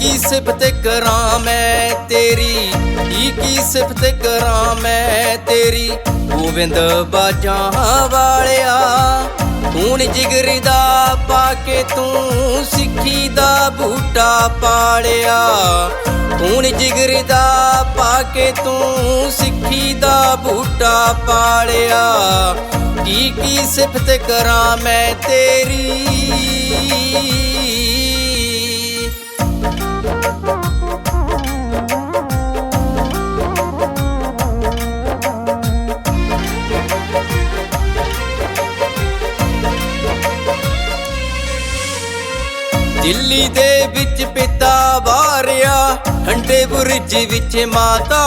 ਕੀ ਸਿਫਤ ਕਰਾਂ ਮੈਂ ਤੇਰੀ? ਕੀ ਕੀ ਸਿਫਤ ਕਰਾਂ ਮੈਂ ਤੇਰੀ? ਗੋਬਿੰਦ ਬਾਜਾਂ ਵਾਲਿਆ ਖੂਨ ਜਿਗਰ ਦਾ ਪਾ ਕੇ ਤੂੰ ਸਿੱਖੀ ਦਾ ਬੂਟਾ ਪਾਲਿਆ। ਖੂਨ ਜਿਗਰ ਦਾ ਪਾ ਕੇ ਤੂੰ ਸਿੱਖੀ ਦਾ ਬੂਟਾ ਪਾਲਿਆ। ਕੀ ਕੀ ਸਿਫਤ ਕਰਾਂ ਮੈਂ ਤੇਰੀ? ਦਿੱਲੀ ਦੇ ਵਿੱਚ ਪਿਤਾ ਵਾਰਿਆ ਠੰਡੇ ਬੁਰਜ ਵਿੱਚ ਮਾਤਾ।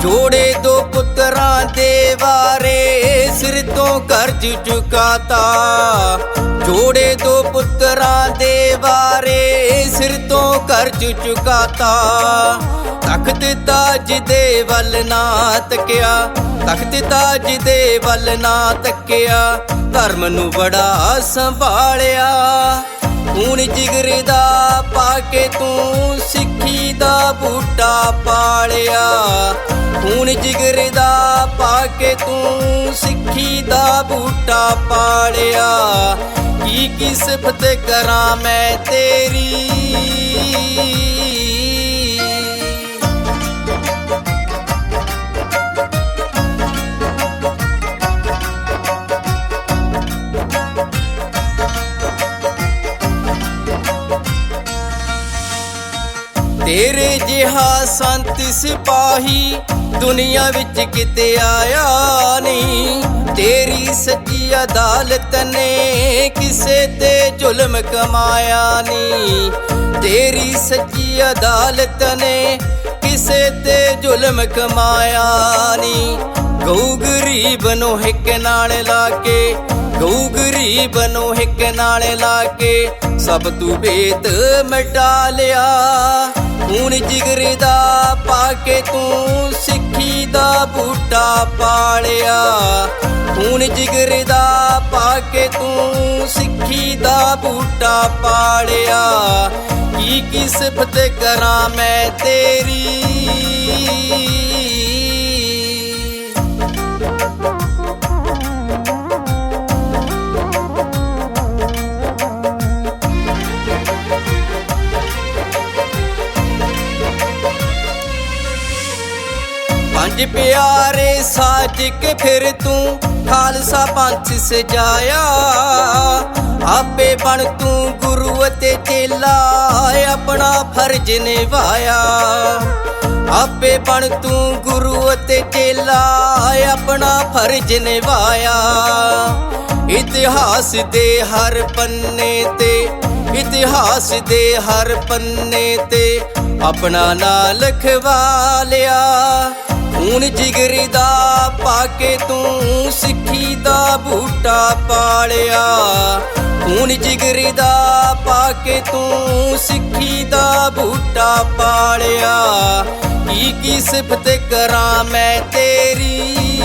ਜੋੜੇ ਦੋ ਪੁੱਤਰਾਂ ਦੇ ਵਾਰੇ ਸਿਰ ਤੋਂ ਕਰਜ਼ ਚੁਕਾਤਾ। ਜੋੜੇ ਦੋ ਪੁੱਤਰਾਂ ਦੇ ਵਾਰੇ ਸਿਰ ਤੋਂ ਕਰਜ਼ ਚੁਕਾਤਾ। ਤਖਤ ਤਾਜ ਦੇ ਵੱਲ ਨਾ ਤੱਕਿਆ, ਤਖਤ ਤਾਜ ਦੇ ਵੱਲ ਨਾ ਤੱਕਿਆ। ਧਰਮ ਨੂੰ ਬੜਾ ਸੰਭਾਲਿਆ। ਖੂਨ ਜਿਗਰ ਦਾ ਪਾ ਕੇ ਤੂੰ ਸਿੱਖੀ ਦਾ ਬੂਟਾ ਪਾਲਿਆ। ਖੂਨ ਜਿਗਰ ਦਾ ਪਾ ਕੇ ਤੂੰ ਸਿੱਖੀ ਦਾ ਬੂਟਾ ਪਾਲਿਆ। ਕੀ ਕੀ ਸਿਫਤ ਕਰਾਂ ਮੈਂ ਤੇਰੀ? ਤੇਰੇ ਜਿਹਾ ਸੰਤ ਸਿਪਾਹੀ ਦੁਨੀਆ ਵਿੱਚ ਕਿਤੇ ਆਇਆ ਨਹੀਂ। ਤੇਰੀ ਸੱਚੀ ਅਦਾਲਤ ਨੇ ਕਿਸੇ ਤੇ ਜ਼ੁਲਮ ਕਮਾਇਆ ਨਹੀਂ। ਤੇਰੀ ਸੱਚੀ ਅਦਾਲਤ ਨੇ ਕਿਸੇ ਤੇ ਜ਼ੁਲਮ ਕਮਾਇਆ ਨਹੀਂ। ਗਊ ਗਰੀਬ ਨੂੰ ਹਿੱਕ ਨਾਲ ਲਾ ਕੇ, ਗਊ ਗਰੀਬ ਨੂੰ ਹਿੱਕ ਨਾਲ ਲਾ ਕੇ ਸਭ ਤੂੰ ਬੇਤ ਮਿਟਾ ਲਿਆ ਖੂਨ ਜਿਗਰ ਦਾ ਪਾ ਕੇ ਤੂੰ ਸਿੱਖੀ ਦਾ ਬੂਟਾ ਪਾਲਿਆ। ਖੂਨ ਜਿਗਰ ਦਾ ਪਾ ਕੇ ਤੂੰ ਸਿੱਖੀ ਦਾ ਬੂਟਾ ਪਾਲਿਆ। ਕੀ ਕੀ ਸਿਫਤ ਕਰਾਂ ਮੈਂ ਤੇਰੀ? ਪੰਜ ਪਿਆਰੇ ਸਾਜ ਕੇ ਫਿਰ ਤੂੰ ਖਾਲਸਾ ਪੰਥ ਸਜਾਇਆ। ਆਪੇ ਬਣ ਤੂੰ ਗੁਰੂ ਅਤੇ ਚੇਲਾ ਆਪਣਾ ਫਰਜ਼ ਨਿਭਾਇਆ। ਆਪੇ ਬਣ ਤੂੰ ਗੁਰੂ ਅਤੇ ਚੇਲਾ ਆਪਣਾ ਫਰਜ਼ ਨਿਭਾਇਆ। ਇਤਿਹਾਸ ਦੇ ਹਰ ਪੰਨੇ ਤੇ, ਇਤਿਹਾਸ ਦੇ ਹਰ ਪੰਨੇ ਤੇ ਆਪਣਾ ਨਾਂ ਲਿਖਵਾ ਲਿਆ। ਖੂਨ ਜਿਗਰੀ ਦਾ ਪਾ ਕੇ ਤੂੰ ਸਿੱਖੀ ਦਾ ਬੂਟਾ ਪਾਲਿਆ। ਖੂਨ ਜਿਗਰੀ ਦਾ ਪਾ ਕੇ ਤੂੰ ਸਿੱਖੀ ਦਾ ਬੂਟਾ ਪਾਲਿਆ। ਕੀ ਕੀ ਸਿਫਤ ਕਰਾਂ ਮੈਂ ਤੇਰੀ?